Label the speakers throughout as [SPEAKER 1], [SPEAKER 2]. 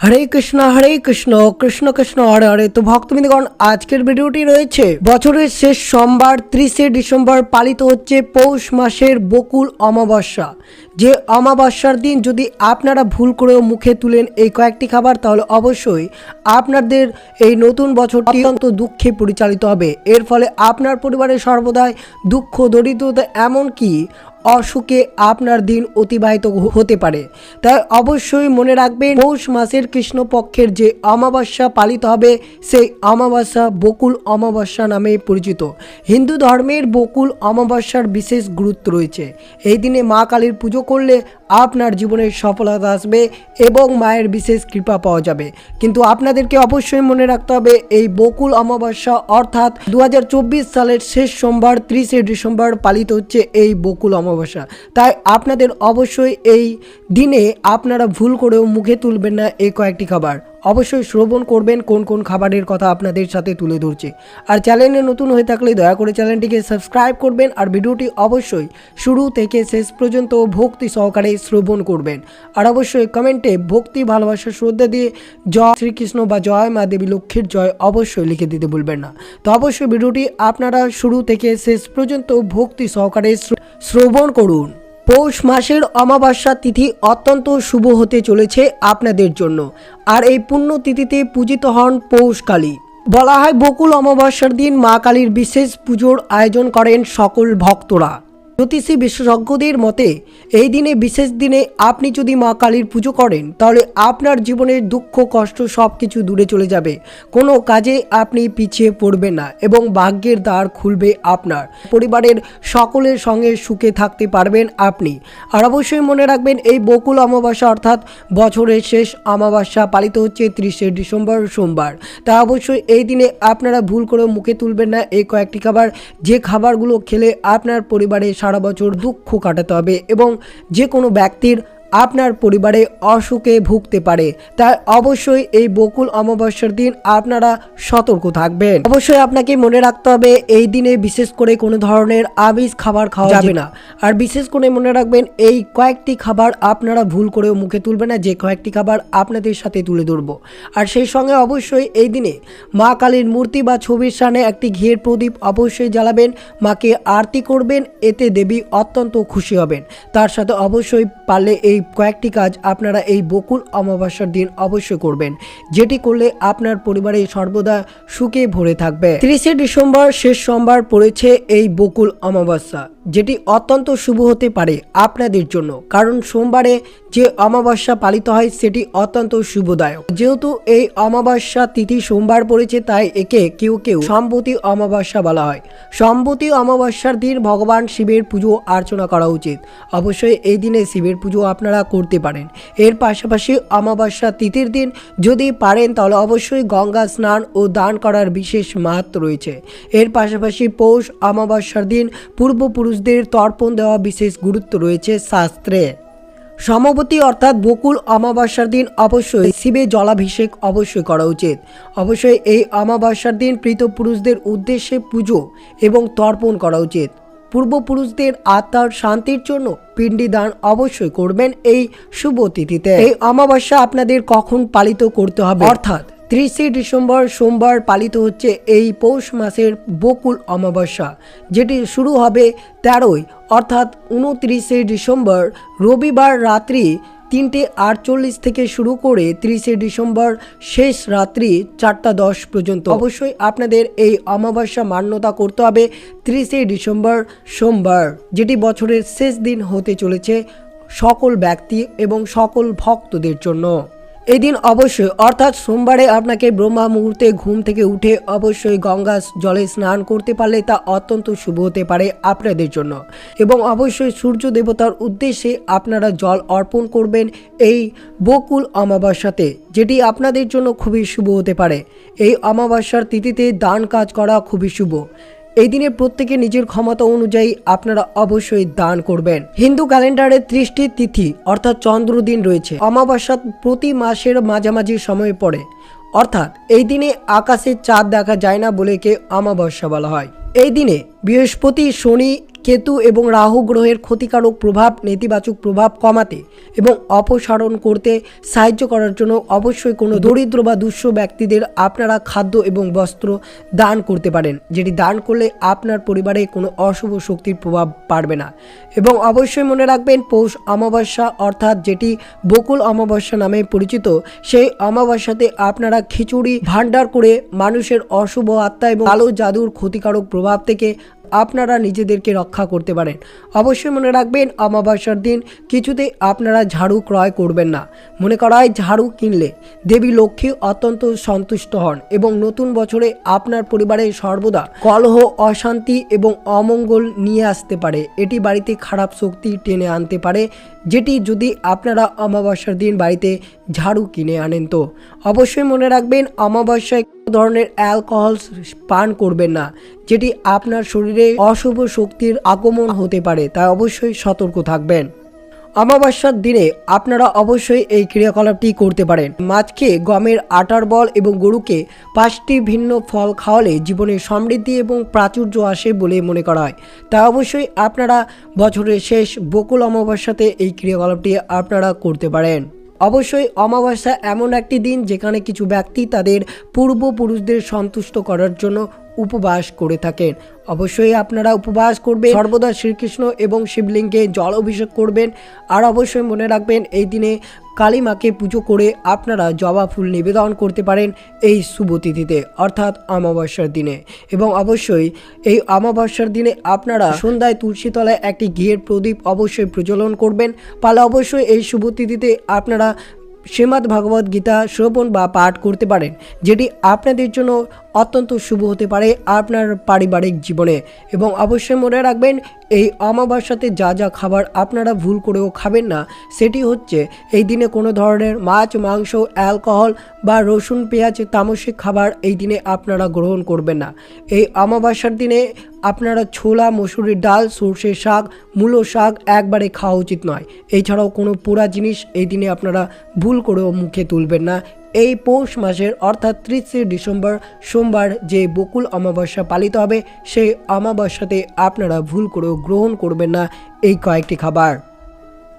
[SPEAKER 1] হরে কৃষ্ণ হরে কৃষ্ণ কৃষ্ণ কৃষ্ণ, হরে হরে। তো ভক্তবৃন্দগণ, আজকের ভিডিওটি রয়েছে। বছরের শেষ সোমবার, ত্রিশে ডিসেম্বর পালিত হচ্ছে পৌষ মাসের বকুল অমাবস্যা। যে অমাবস্যার দিন যদি আপনারা ভুল করেও মুখে তুলেন এই কয়েকটি খাবার, তাহলে অবশ্যই আপনাদের এই নতুন বছরটি অত্যন্ত দুঃখে পরিচালিত হবে। এর ফলে আপনার পরিবারের সর্বদাই দুঃখ, দরিদ্রতা, এমনকি অসুখে আপনার দিন অতিবাহিত হতে পারে। তাই অবশ্যই মনে রাখবেন, পৌষ মাসের কৃষ্ণপক্ষের যে অমাবস্যা পালিত হবে, সেই অমাবস্যা বকুল অমাবস্যা নামে পরিচিত। হিন্দু ধর্মের বকুল অমাবস্যার বিশেষ গুরুত্ব রয়েছে। এই দিনে মা কালীর পুজো করলে আপনার জীবনের সফলতা আসবে এবং মায়ের বিশেষ কৃপা পাওয়া যাবে। কিন্তু আপনাদেরকে অবশ্যই মনে রাখতে হবে, এই বকুল অমাবস্যা অর্থাৎ দু হাজার চব্বিশ সালের শেষ সোমবার, ত্রিশে ডিসেম্বর পালিত হচ্ছে এই বকুল অমাবস্যা। তাই আপনাদের অবশ্যই এই দিনে আপনারা ভুল করেও মুখে তুলবেন না এই কয়েকটি খাবার। অবশ্যই শ্রবণ করবেন কোন কোন খাবারের কথা আপনাদের সাথে তুলে ধরছে। আর চ্যানেলে নতুন হয়ে থাকলে দয়া করে চ্যানেলটিকে সাবস্ক্রাইব করবেন আর ভিডিওটি অবশ্যই শুরু থেকে শেষ পর্যন্ত ভক্তি সহকারে শ্রবণ করবেন। আর অবশ্যই কমেন্টে ভক্তি, ভালোবাসা, শ্রদ্ধা দিয়ে জয় শ্রীকৃষ্ণ বা জয় মা দেবী লক্ষ্মীর জয় অবশ্যই লিখে দিতে ভুলবেন না। তো অবশ্যই ভিডিওটি আপনারা শুরু থেকে শেষ পর্যন্ত ভক্তি সহকারে শ্রবণ করুন। পৌষ মাসের অমাবস্যা তিথি অত্যন্ত শুভ হতে চলেছে আপনাদের জন্য। আর এই পুণ্য তিথিতে পূজিত হন পৌষ কালী। বলা হয় বকুল অমাবস্যার দিন মা কালীর বিশেষ পুজোর আয়োজন করেন সকল ভক্তরা। জ্যোতিষী বিশেষজ্ঞদের মতে, এই দিনে, বিশেষ দিনে আপনি যদি মা কালীর পুজো করেন, তাহলে আপনার জীবনের দুঃখ, কষ্ট সব কিছু দূরে চলে যাবে। কোনো কাজে আপনি পিছিয়ে পড়বেন না এবং ভাগ্যের দ্বার খুলবে আপনার। পরিবারের সকলের সঙ্গে সুখে থাকতে পারবেন আপনি। আর অবশ্যই মনে রাখবেন, এই বকুল অমাবস্যা অর্থাৎ বছরের শেষ অমাবস্যা পালিত হচ্ছে ত্রিশে ডিসেম্বর সোমবার। তা অবশ্যই এই দিনে আপনারা ভুল করে মুখে তুলবেন না। এই কয়েকটি খাবার, যে খাবারগুলো খেলে আপনার পরিবারে সারা বছর দুঃখ কাটাতে হবে এবং যে কোনো ব্যক্তির আপনার পরিবারে অসুখে ভুগতে পারে। তাই অবশ্যই এই বকুল অমাবস্যার দিন আপনারা সতর্ক থাকবেন। অবশ্যই আপনাকে মনে রাখতে হবে এই দিনে বিশেষ করে কোনো ধরনের আমিষ খাবার খাওয়া যাবে না। আর বিশেষ করে মনে রাখবেন এই কয়েকটি খাবার আপনারা ভুল করেও মুখে তুলবেন না যে কয়েকটি খাবার আপনাদের সাথে তুলে ধরবো। আর সেই সঙ্গে অবশ্যই এই দিনে মা কালীর মূর্তি বা ছবির সামনে একটি ঘিয়ের প্রদীপ অবশ্যই জ্বালাবেন মাকে আরতি করবেন এতে দেবী অত্যন্ত খুশি হবেন। তার সাথে অবশ্যই পারলে এই কয়েকটি কাজ আপনারা এই বকুল অমাবস্যার দিন অবশ্যই করবেন, যেটি করলে আপনার পরিবারে সর্বদা সুখে ভরে থাকবে। তিরিশে ডিসেম্বর, শেষ সোমবার পড়েছে এই বকুল অমাবস্যা। যেটি অত্যন্ত শুভ হতে পারে আপনাদের জন্য। কারণ সোমবারে যে অমাবস্যা পালিত হয়, সেটি অত্যন্ত শুভদায়ক। যেহেতু এই অমাবস্যা তিথি সোমবার পড়েছে, তাই একে কেউ কেউ সম্পত্তি অমাবস্যা বলা হয়। সম্পত্তি অমাবস্যার দিন ভগবান শিবের পুজো অর্চনা করা উচিত। অবশ্যই এই দিনে শিবের পুজো আপনারা করতে পারেন। এর পাশাপাশি অমাবস্যা তিথির দিন যদি পারেন, তাহলে অবশ্যই গঙ্গা স্নান ও দান করার বিশেষ মাহাত্ম রয়েছে। এর পাশাপাশি পৌষ অমাবস্যার দিন পূর্বপুরুষদের তর্পণ দেওয়া বিশেষ গুরুত্ব রয়েছে শাস্ত্রে। সমবতী অর্থাৎ বকুল অমাবস্যার দিন অবশ্যই শিবে জলাভিষেক অবশ্যই করা উচিত। অবশ্যই এই অমাবস্যার দিন প্রীত পুরুষদের উদ্দেশ্যে পুজো এবং তর্পণ করা উচিত। পূর্বপুরুষদের আত্মার শান্তির জন্য পিণ্ডি দান অবশ্যই করবেন এই শুভ তিথিতে। এই অমাবস্যা আপনাদের কখন পালিত করতে হবে? অর্থাৎ ত্রিশে ডিসেম্বর সোমবার পালিত হচ্ছে এই পৌষ মাসের বকুল অমাবস্যা, যেটি শুরু হবে তেরোই, অর্থাৎ উনত্রিশে ডিসেম্বর রবিবার রাত্রি তিনটে আটচল্লিশ থেকে শুরু করে তিরিশে ডিসেম্বর শেষ রাত্রি চারটা দশ পর্যন্ত। অবশ্যই আপনাদের এই অমাবস্যা মান্যতা করতে হবে তিরিশে ডিসেম্বর সোমবার, যেটি বছরের শেষ দিন হতে চলেছে সকল ব্যক্তি এবং সকল ভক্তদের জন্য। এই দিন অবশ্যই, অর্থাৎ সোমবারে আপনাকে ব্রহ্মা মুহূর্তে ঘুম থেকে উঠে অবশ্যই গঙ্গা জলে স্নান করতে পারলে তা অত্যন্ত শুভ হতে পারে আপনাদের জন্য। এবং অবশ্যই সূর্য দেবতার উদ্দেশ্যে আপনারা জল অর্পণ করবেন এই বকুল অমাবস্যাতে, যেটি আপনাদের জন্য খুবই শুভ হতে পারে। এই অমাবস্যার তিথিতে দান কাজ করা খুবই শুভ। এই দিনে প্রত্যেকে নিজের ক্ষমতা অনুযায়ী আপনারা অবশ্যই দান করবেন। হিন্দু ক্যালেন্ডারে ত্রিশটি তিথি, অর্থাৎ চন্দ্রদিন রয়েছে। অমাবস্যা প্রতি মাসের মাঝামাঝি সময়ে পড়ে। অর্থাৎ এই দিনে আকাশে চাঁদ দেখা যায় না বলে কে অমাবস্যা বলা হয়। এই দিনে বৃহস্পতি, শনি কেতু এবং রাহু গ্রহের ক্ষতিকারক প্রভাব, নেতিবাচক প্রভাব কমাতে এবং অপসারণ করতে সাহায্য করার জন্য অবশ্যই কোনো দরিদ্র বা দুঃস্ব ব্যক্তিদের আপনারা খাদ্য এবং বস্ত্র দান করতে পারেন, যেটি দান করলে আপনার পরিবারে কোনো অশুভ শক্তির প্রভাব পারবে না। এবং অবশ্যই মনে রাখবেন, পৌষ অমাবস্যা অর্থাৎ যেটি বকুল অমাবস্যা নামে পরিচিত, সেই অমাবস্যাতে আপনারা খিচুড়ি, ভাণ্ডার করে মানুষের অশুভ আত্মা এবং আলো জাদুর ক্ষতিকারক প্রভাব থেকে আপনারা নিজেদেরকে রক্ষা করতে পারেন। অবশ্যই মনে রাখবেন, অমাবস্যার দিন কিছুতেই আপনারা ঝাড়ু ক্রয় করবেন না। মনে করা হয় ঝাড়ু কিনলে দেবী লক্ষ্মী অত্যন্ত সন্তুষ্ট হন এবং নতুন বছরে আপনার পরিবারে সর্বদা কলহ, অশান্তি এবং অমঙ্গল নিয়ে আসতে পারে। এটি বাড়িতে খারাপ শক্তি টেনে আনতে পারে, যেটি যদি আপনারা অমাবস্যার দিন বাড়িতে ঝাড়ু কিনে আনেন তো। অবশ্যই মনে রাখবেন, অমাবস্যায় কোনো ধরনের অ্যালকোহল পান করবেন না, যেটি আপনার শরীরে অশুভ শক্তির আগমন হতে পারে, তাই অবশ্যই সতর্ক থাকবেন। অমাবস্যার দিনে আপনারা অবশ্যই এই ক্রিয়াকলাপটি করতে পারেন। মাছকে গমের আটার বল এবং গরুকে পাঁচটি ভিন্ন ফল খাওয়ালে জীবনে সমৃদ্ধি এবং প্রাচুর্য আসে বলে মনে করা হয়। তা অবশ্যই আপনারা বছরের শেষ বকুল অমাবস্যাতে এই ক্রিয়াকলাপটি আপনারা করতে পারেন। অবশ্যই অমাবস্যা এমন একটি দিন যেখানে কিছু ব্যক্তি তাদের পূর্বপুরুষদের সন্তুষ্ট করার জন্য উপবাস করে থাকেন। অবশ্যই আপনারা উপবাস করবেন, সর্বদা শ্রীকৃষ্ণ এবং শিবলিঙ্গে জল অভিষেক করবেন। আর অবশ্যই মনে রাখবেন, এই দিনে কালী মাকে পুজো করে আপনারা জবা ফুল নিবেদন করতে পারেন এই শুভ তিথিতে, অর্থাৎ অমাবস্যার দিনে। এবং অবশ্যই এই অমাবস্যার দিনে আপনারা সন্ধ্যায় তুলসী তলায় একটি ঘিয়ের প্রদীপ অবশ্যই প্রজ্বলন করবেন। পালে অবশ্যই এই শুভ তিথিতে আপনারা শ্রীমদ্ ভগবদ গীতা শ্রবণ বা পাঠ করতে পারেন, যেটি আপনাদের জন্য অত্যন্ত শুভ হতে পারে আপনার পারিবারিক জীবনে। এবং অবশ্যই মনে রাখবেন, এই অমাবস্যাতে যা যা খাবার আপনারা ভুল করেও খাবেন না, সেটি হচ্ছে এই দিনে কোনো ধরনের মাছ, মাংস, অ্যালকোহল বা রসুন, পেঁয়াজ তামসিক খাবার এই দিনে আপনারা গ্রহণ করবেন না। এই অমাবস্যার দিনে আপনারা ছোলা মসুরির ডাল সর্ষের শাক, মূলো শাক একবারে খাওয়া উচিত নয়। এছাড়াও কোনো পোড়া জিনিস এই দিনে আপনারা ভুল করেও মুখে তুলবেন না। এই পৌষ মাসের অর্থাৎ ত্রিশে ডিসেম্বর সোমবার যে বকুল অমাবস্যা পালিত হবে, সেই অমাবস্যাতে আপনারা ভুল করেও গ্রহণ করবেন না এই কয়েকটি খাবার।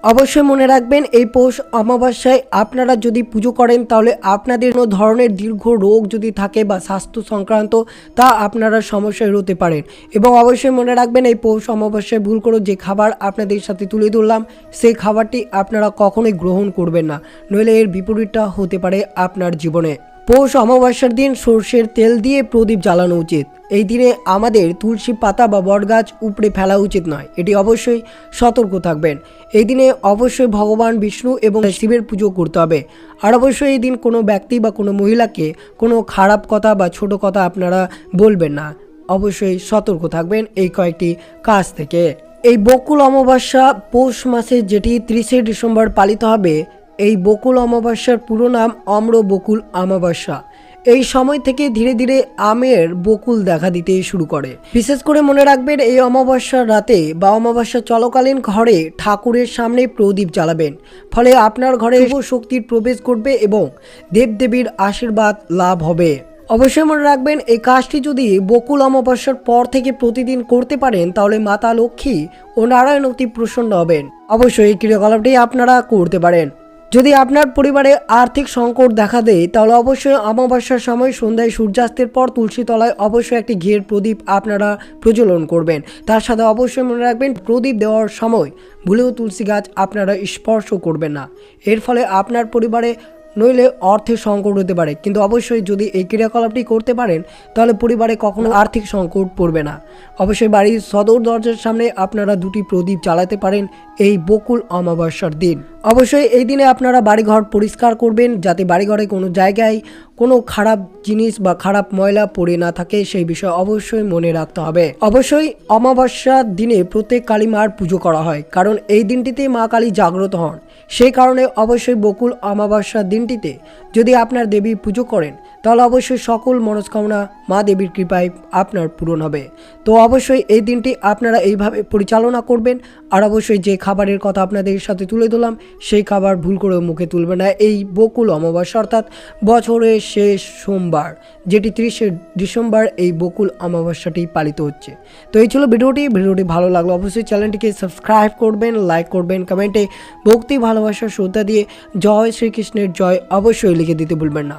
[SPEAKER 1] অবশ্যই মনে রাখবেন, এই পৌষ অমাবস্যায় আপনারা যদি পুজো করেন, তাহলে আপনাদের কোনো ধরনের দীর্ঘ রোগ যদি থাকে বা স্বাস্থ্য সংক্রান্ত, তা আপনারা সমস্যায় হতে পারেন। এবং অবশ্যই মনে রাখবেন, এই পৌষ অমাবস্যায় ভুল করে যে খাবার আপনাদের সাথে তুলে ধরলাম, সেই খাবারটি আপনারা কখনোই গ্রহণ করবেন না। নইলে এর বিপরীতটা হতে পারে আপনার জীবনে। পৌষ অমাবস্যার দিন সর্ষের তেল দিয়ে প্রদীপ জ্বালানো উচিত। এই দিনে আমাদের তুলসী পাতা বা বটগাছ উপড়ে ফেলা উচিত নয়। এটি অবশ্যই সতর্ক থাকবেন। এই দিনে অবশ্যই ভগবান বিষ্ণু এবং শিবের পুজো করতে হবে। আর অবশ্যই এই দিন কোনো ব্যক্তি বা কোনো মহিলাকে কোনো খারাপ কথা বা ছোট কথা আপনারা বলবেন না। অবশ্যই সতর্ক থাকবেন এই কয়েকটি কাজ থেকে। এই বকুল অমাবস্যা পৌষ মাসে যেটি ত্রিশে ডিসেম্বর পালিত হবে এই বকুল অমাবস্যার পুরো নাম অম্র বকুল অমাবস্যা। এই সময় থেকে ধীরে ধীরে আমের বকুল দেখা দিতে শুরু করে। বিশেষ করে মনে রাখবেন, এই অমাবস্যার রাতে বা অমাবস্যা চলকালীন ঘরে ঠাকুরের সামনে প্রদীপ জ্বালাবেন। ফলে আপনার ঘরে শুভ শক্তির প্রবেশ করবে এবং দেবদেবীর আশীর্বাদ লাভ হবে। অবশ্যই মনে রাখবেন, এই কাজটি যদি বকুল অমাবস্যার পর থেকে প্রতিদিন করতে পারেন, তাহলে মাতা লক্ষ্মী ও নারায়ণ অতি প্রসন্ন হবেন। অবশ্যই এই ক্রিয়াকলাপটি আপনারা করতে পারেন। যদি আপনার পরিবারে আর্থিক সংকট দেখা দেয়, তাহলে অবশ্যই অমাবস্যার সময় সন্ধ্যায় সূর্যাস্তের পর তুলসী তলায় অবশ্যই একটি ঘের প্রদীপ আপনারা প্রজ্বলন করবেন। তার সাথে অবশ্যই মনে রাখবেন, প্রদীপ দেওয়ার সময় ভুলেও তুলসী গাছ আপনারা স্পর্শ করবেন না। এর ফলে আপনার পরিবারে নইলে অর্থের সংকট হতে পারে। কিন্তু অবশ্যই যদি এই ক্রিয়াকলাপটি করতে পারেন, তাহলে পরিবারে কখনো আর্থিক সংকট পড়বে না। অবশ্যই বাড়ির সদর দরজার সামনে আপনারা দুটি প্রদীপ জ্বালাতে পারেন এই বকুল অমাবস্যার দিন। অবশ্যই এই দিনে আপনারা বাড়িঘর পরিষ্কার করবেন যাতে বাড়িঘরে কোনো জায়গায় কোনো খারাপ জিনিস বা খারাপ ময়লা পড়ে না থাকে, সেই বিষয়ে অবশ্যই মনে রাখতে হবে। অবশ্যই অমাবস্যার দিনে প্রত্যেক কালী মার পুজো করা হয়, কারণ এই দিনটিতে মা কালী জাগ্রত হন। সেই কারণে অবশ্যই বকুল অমাবস্যার দিনটিতে যদি আপনার দেবী পুজো করেন তাহলে অবশ্যই সকল মনস্কামনা মা দেবীর কৃপায় আপনার পূরণ হবে। তো অবশ্যই এই দিনটি আপনারা এইভাবে পরিচালনা করবেন। আর অবশ্যই যে খাবারের কথা আপনাদের সাথে তুলে দিলাম সেই খাবার ভুল করে মুখে তুলবে না। এই বকুল অমাবস্যা অর্থাৎ বছরের শেষ সোমবার, যেটি তিরিশে ডিসেম্বর, এই বকুল অমাবস্যাটি পালিত হচ্ছে। তো এই ছিল ভিডিওটি। ভিডিওটি ভালো লাগল অবশ্যই চ্যানেলটিকে সাবস্ক্রাইব করবেন, লাইক করবেন, কমেন্টে ভক্তি, ভালোবাসা, শ্রদ্ধা দিয়ে জয় শ্রীকৃষ্ণের জয় অবশ্যই লিখে দিতে ভুলবেন না।